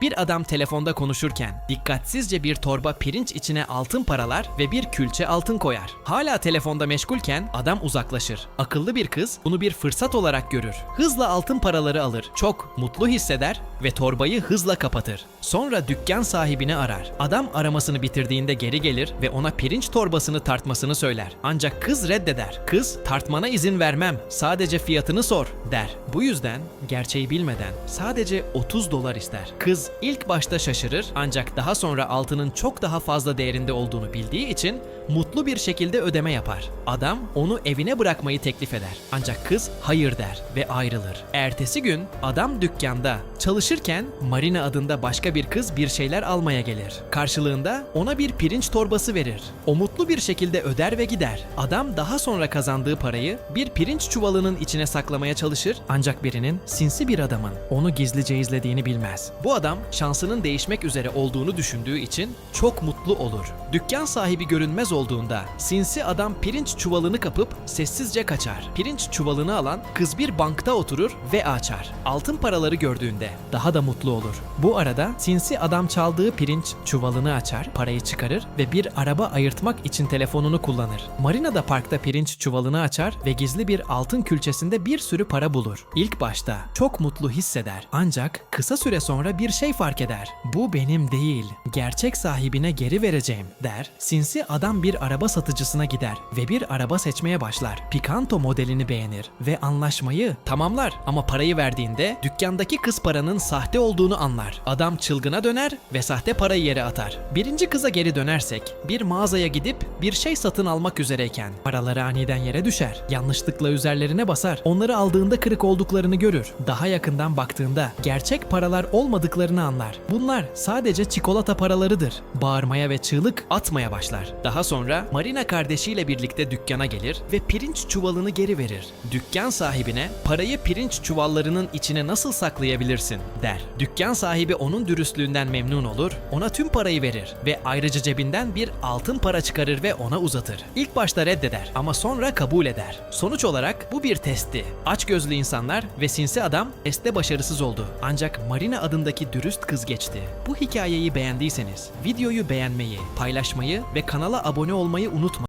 Bir adam telefonda konuşurken dikkatsizce bir torba pirinç içine altın paralar ve bir külçe altın koyar. Hala telefonda meşgulken adam uzaklaşır. Akıllı bir kız bunu bir fırsat olarak görür. Hızla altın paraları alır. Çok mutlu hisseder ve torbayı hızla kapatır. Sonra dükkan sahibini arar. Adam aramasını bitirdiğinde geri gelir ve ona pirinç torbasını tartmasını söyler. Ancak kız reddeder. Kız tartmana izin vermem. Sadece fiyatını sor der. Bu yüzden gerçeği bilmeden sadece 30 dolar ister. Kız ilk başta şaşırır ancak daha sonra altının çok daha fazla değerinde olduğunu bildiği için mutlu bir şekilde ödeme yapar. Adam onu evine bırakmayı teklif eder. Ancak kız hayır der ve ayrılır. Ertesi gün adam dükkanda çalışırken Marina adında başka bir kız bir şeyler almaya gelir. Karşılığında ona bir pirinç torbası verir. O mutlu bir şekilde öder ve gider. Adam daha sonra kazandığı parayı bir pirinç çuvalının içine saklamaya çalışır ancak birinin sinsi bir adamın onu gizlice izlediğini bilmez. Bu adam şansının değişmek üzere olduğunu düşündüğü için çok mutlu olur. Dükkan sahibi görünmez olduğunda sinsi adam pirinç çuvalını kapıp sessizce kaçar. Pirinç çuvalını alan kız bir bankta oturur ve açar. Altın paraları gördüğünde daha da mutlu olur. Bu arada sinsi adam çaldığı pirinç çuvalını açar, parayı çıkarır ve bir araba ayırtmak için telefonunu kullanır. Marina da parkta pirinç çuvalını açar ve gizli bir altın külçesinde bir sürü para bulur. İlk başta çok mutlu hisseder ancak kısa süre sonra bir şey fark eder. Bu benim değil, gerçek sahibine geri vereceğim der. Sinsi adam bir araba satıcısına gider ve bir araba seçmeye başlar. Picanto modelini beğenir ve anlaşmayı tamamlar ama parayı verdiğinde dükkandaki kız paranın sahte olduğunu anlar. Adam çılgına döner ve sahte parayı yere atar. Birinci kıza geri dönersek bir mağazaya gidip bir şey satın almak üzereyken paraları aniden yere düşer. Yanlışlıkla üzerlerine basar. Onları aldığında kırık olduklarını görür. Daha yakından baktığında gerçek paralar olmadıklarını anlar. Bunlar sadece çikolata paralarıdır. Bağırmaya ve çığlık atmaya başlar. Daha sonra Marina kardeşiyle birlikte dükkana gelir ve pirinç çuvalını geri verir. Dükkan sahibine parayı pirinç çuvallarının içine nasıl saklayabilirsin der. Dükkan sahibi onun dürüstlüğünden memnun olur, ona tüm parayı verir ve ayrıca cebinden bir altın para çıkarır ve ona uzatır. İlk başta reddeder ama sonra kabul eder. Sonuç olarak bu bir testti. Açgözlü insanlar ve sinsi adam testte başarısız oldu. Ancak Marina adındaki dürüst kız geçti. Bu hikayeyi beğendiyseniz videoyu beğenmeyi, paylaşmayı ve kanala abone olmayı unutmayın.